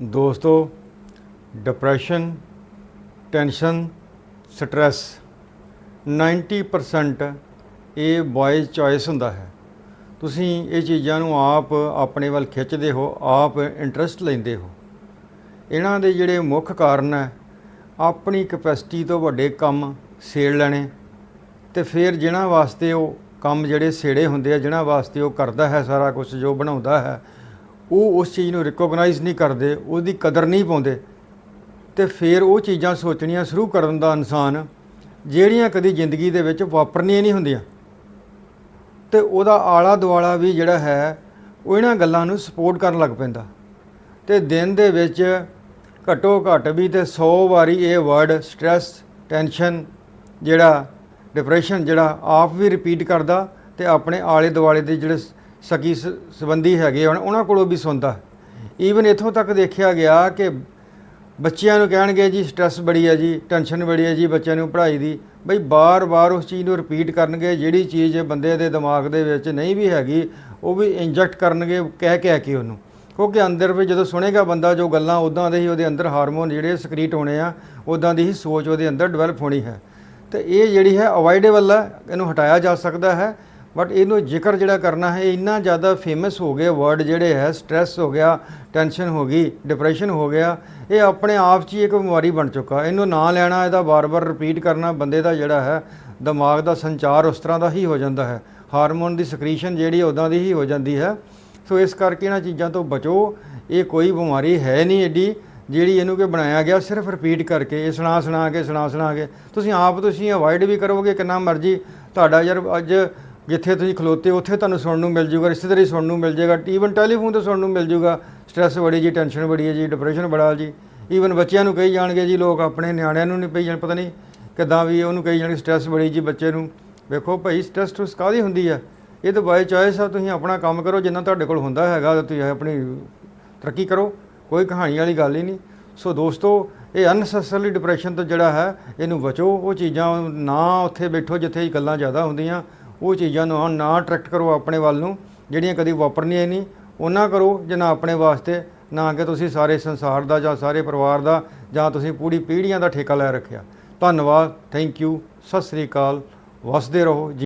ਦੋਸਤੋ depression tension stress 90% ਇਹ ਬॉयਜ਼ choice ਹੁੰਦਾ ਹੈ। ਤੁਸੀਂ ਇਹ ਚੀਜ਼ਾਂ ਨੂੰ ਆਪ ਆਪਣੇ ਵੱਲ ਖਿੱਚਦੇ ਹੋ, ਆਪ ਇੰਟਰਸਟ ਲੈਂਦੇ ਹੋ। ਇਹਨਾਂ ਦੇ ਜਿਹੜੇ ਮੁੱਖ ਕਾਰਨ ਹੈ, ਆਪਣੀ ਕਪੈਸਿਟੀ ਤੋਂ ਵੱਡੇ ਕੰਮ ਸੇੜ ਲੈਣੇ ਤੇ ਫਿਰ ਜਿਹਨਾਂ ਵਾਸਤੇ ਉਹ ਕੰਮ ਜਿਹੜੇ ਸੇੜੇ ਹੁੰਦੇ ਆ, ਜਿਹਨਾਂ ਵਾਸਤੇ ਉਹ ਕਰਦਾ ਹੈ ਸਾਰਾ ਕੁਝ ਜੋ ਬਣਾਉਂਦਾ ਹੈ ਉਹ ਉਸ ਚੀਜ਼ ਨੂੰ ਰਿਕੋਗਨਾਈਜ਼ ਨਹੀਂ ਕਰਦੇ, ਉਹਦੀ ਕਦਰ ਨਹੀਂ ਪਾਉਂਦੇ, ਤੇ ਫਿਰ ਉਹ ਚੀਜ਼ਾਂ ਸੋਚਣੀਆਂ ਸ਼ੁਰੂ ਕਰਨ ਦਾ ਇਨਸਾਨ ਜਿਹੜੀਆਂ ਕਦੀ ਜ਼ਿੰਦਗੀ ਦੇ ਵਿੱਚ ਵਾਪਰਨੀਆਂ ਨਹੀਂ ਹੁੰਦੀਆਂ। ਤੇ ਉਹਦਾ ਆਲਾ ਦੁਆਲਾ ਵੀ ਜਿਹੜਾ ਹੈ, ਉਹ ਇਹਨਾਂ ਗੱਲਾਂ ਨੂੰ ਸਪੋਰਟ ਕਰਨ ਲੱਗ ਪੈਂਦਾ। ਤੇ ਦਿਨ ਦੇ ਵਿੱਚ ਘੱਟੋ ਘੱਟ ਵੀ ਤੇ 100 ਵਾਰੀ ਇਹ ਵਰਡ ਸਟ੍ਰੈਸ ਟੈਨਸ਼ਨ ਜਿਹੜਾ ਡਿਪਰੈਸ਼ਨ ਜਿਹੜਾ ਆਪ ਵੀ ਰਿਪੀਟ ਕਰਦਾ ਤੇ ਆਪਣੇ ਆਲੇ ਦੁਆਲੇ ਦੇ ਜਿਹੜੇ ਸਕੀ ਸ- ਸੰਬੰਧੀ ਹੈਗੇ ਹਨ ਉਹਨਾਂ ਕੋਲੋਂ ਵੀ ਸੁਣਦਾ। ਈਵਨ ਇੱਥੋਂ ਤੱਕ ਦੇਖਿਆ ਗਿਆ ਕਿ ਬੱਚਿਆਂ ਨੂੰ ਕਹਿਣਗੇ ਜੀ ਸਟ੍ਰੈਸ ਬੜੀ ਹੈ ਜੀ ਟੈਨਸ਼ਨ ਬੜੀ ਹੈ ਜੀ ਬੱਚਿਆਂ ਨੂੰ ਪੜ੍ਹਾਈ ਦੀ। ਬਈ ਬਾਰ-ਬਾਰ ਉਸ ਚੀਜ਼ ਨੂੰ ਰਿਪੀਟ ਕਰਨਗੇ, ਜਿਹੜੀ ਚੀਜ਼ ਬੰਦੇ ਦੇ ਦਿਮਾਗ ਦੇ ਵਿੱਚ ਨਹੀਂ ਵੀ ਹੈਗੀ, ਉਹ ਵੀ ਇੰਜੈਕਟ ਕਰਨਗੇ, ਕਹਿ ਕਹਿ ਕੇ ਉਹਨੂੰ। ਕਿਉਂਕਿ ਅੰਦਰ ਵੀ ਜਦੋਂ ਸੁਣੇਗਾ ਬੰਦਾ, ਜੋ ਗੱਲਾਂ ਉਦਾਂ ਦੇ ਹੀ ਉਹਦੇ ਅੰਦਰ ਹਾਰਮੋਨ ਜਿਹੜੇ ਸਕਰੀਟ ਹੋਣੇ ਆ ਉਦਾਂ ਦੀ ਹੀ ਸੋਚ ਉਹਦੇ ਅੰਦਰ ਡਿਵੈਲਪ ਹੋਣੀ ਹੈ। ਤੇ ਇਹ ਜਿਹੜੀ ਹੈ ਅਵੋਇਡੇਬਲ ਹੈ, ਇਹਨੂੰ ਹਟਾਇਆ ਜਾ ਸਕਦਾ ਹੈ। ਬਟ ਇਹਨੂੰ ਜ਼ਿਕਰ ਜਿਹੜਾ ਕਰਨਾ ਹੈ, ਇਹ ਇੰਨਾ ਜ਼ਿਆਦਾ ਫੇਮਸ ਹੋ ਗਿਆ ਵਰਡ ਜਿਹੜੇ ਹੈ ਸਟ੍ਰੈਸ ਹੋ ਗਿਆ ਟੈਨਸ਼ਨ ਹੋ ਗਈ ਡਿਪਰੈਸ਼ਨ ਹੋ ਗਿਆ, ਇਹ ਆਪਣੇ ਆਪ 'ਚ ਹੀ ਇੱਕ ਬਿਮਾਰੀ ਬਣ ਚੁੱਕਾ। ਇਹਨੂੰ ਨਾ ਲੈਣਾ, ਇਹਦਾ ਬਾਰ-ਬਾਰ ਰਿਪੀਟ ਕਰਨਾ ਬੰਦੇ ਦਾ ਜਿਹੜਾ ਹੈ, ਦਿਮਾਗ ਦਾ ਸੰਚਾਰ ਉਸ ਤਰ੍ਹਾਂ ਦਾ ਹੀ ਹੋ ਜਾਂਦਾ ਹੈ। ਹਾਰਮੋਨ ਦੀ ਸਕ੍ਰੀਸ਼ਨ ਜਿਹੜੀ ਉਦਾਂ ਦੀ ਹੀ ਹੋ ਜਾਂਦੀ ਹੈ। ਸੋ ਇਸ ਕਰਕੇ ਇਹਨਾਂ ਚੀਜ਼ਾਂ ਤੋਂ ਬਚੋ। ਇਹ ਕੋਈ ਬਿਮਾਰੀ ਹੈ ਨਹੀਂ ਏਡੀ, ਜਿਹੜੀ ਇਹਨੂੰ ਕਿ ਬਣਾਇਆ ਗਿਆ ਸਿਰਫ ਰਿਪੀਟ ਕਰਕੇ। ਇਹ ਸੁਣਾ ਸੁਣਾ ਕੇ, ਸੁਣਾ ਸੁਣਾ ਕੇ। ਤੁਸੀਂ ਆਪ ਤੁਸੀਂ ਅਵੋਇਡ ਵੀ ਕਰੋਗੇ, ਕਿੰਨਾ ਮਰਜ਼ੀ। ਤੁਹਾਡਾ ਯਾਰ ਅੱਜ ਜਿੱਥੇ ਤੁਸੀਂ ਖਲੋਤੇ ਉੱਥੇ ਤੁਹਾਨੂੰ ਸੁਣਨ ਨੂੰ ਮਿਲ ਜੂਗਾ ਰਿਸ਼ਤੇਦਾਰੀ ਸੁਣਨ ਨੂੰ ਮਿਲ ਜਾਏਗਾ ਈਵਨ ਟੈਲੀਫੋਨ ਤੇ ਸੁਣਨ ਨੂੰ ਮਿਲ ਜੂਗਾ ਸਟ੍ਰੈਸ ਬੜੀ ਜੀ ਟੈਨਸ਼ਨ ਬੜੀ ਹੈ ਜੀ ਡਿਪਰੈਸ਼ਨ ਬੜਾ ਜੀ। ਈਵਨ ਬੱਚਿਆਂ ਨੂੰ ਕਹੀ ਜਾਣਗੇ ਜੀ, ਲੋਕ ਆਪਣੇ ਨਿਆਣਿਆਂ ਨੂੰ ਨਹੀਂ ਪਈ ਜਾਣ, ਪਤਾ ਨਹੀਂ ਕਿੱਦਾਂ ਵੀ ਉਹਨੂੰ ਕਹੀ ਜਾਣਗੇ ਸਟ੍ਰੈਸ ਬੜੀ ਜੀ ਬੱਚੇ ਨੂੰ। ਵੇਖੋ ਭਾਈ ਸਟ੍ਰੈਸ ਟੁਸ ਕਾਹਦੀ ਹੁੰਦੀ ਹੈ ਇਹ ਤਾਂ ਬਾਈ ਚੋਇਸ ਆ, ਤੁਸੀਂ ਆਪਣਾ ਕੰਮ ਕਰੋ, ਜਿੰਨਾ ਤੁਹਾਡੇ ਕੋਲ ਹੁੰਦਾ ਹੈਗਾ ਤੁਸੀਂ ਆਪਣੀ ਤਰੱਕੀ ਕਰੋ, ਕੋਈ ਕਹਾਣੀ ਵਾਲੀ ਗੱਲ ਹੀ ਨਹੀਂ। ਸੋ ਦੋਸਤੋ, ਇਹ ਅਨਸੈਸਰਲੀ ਡਿਪਰੈਸ਼ਨ ਤੋਂ ਜਿਹੜਾ ਹੈ, ਇਹਨੂੰ ਬਚੋ, ਉਹ ਚੀਜ਼ਾਂ ਨਾ ਉੱਥੇ ਬੈਠੋ ਜਿੱਥੇ ਗੱਲਾਂ ਜ਼ਿਆਦਾ ਹੁੰਦੀਆਂ। ਉਹ ਚੀਜ਼ਾਂ ਨੂੰ ਨਾ ਅਟਰੈਕਟ ਕਰੋ ਆਪਣੇ ਵੱਲ ਨੂੰ, ਜਿਹੜੀਆਂ ਕਦੀ ਵਾਪਰਨੀਆਂ ਨਹੀਂ। ਉਹਨਾਂ ਕਰੋ ਜਿੰਨਾ ਆਪਣੇ ਵਾਸਤੇ, ਨਾ ਕਿ ਤੁਸੀਂ ਸਾਰੇ ਸੰਸਾਰ ਦਾ ਜਾਂ ਸਾਰੇ ਪਰਿਵਾਰ ਦਾ ਜਾਂ ਤੁਸੀਂ ਪੂਰੀ ਪੀੜ੍ਹੀਆਂ ਦਾ ਠੇਕਾ ਲੈ ਰੱਖਿਆ। ਧੰਨਵਾਦ ਥੈਂਕ ਯੂ ਸਤਿ ਸ੍ਰੀ ਅਕਾਲ, ਵਸਦੇ ਰਹੋ। ਜੀ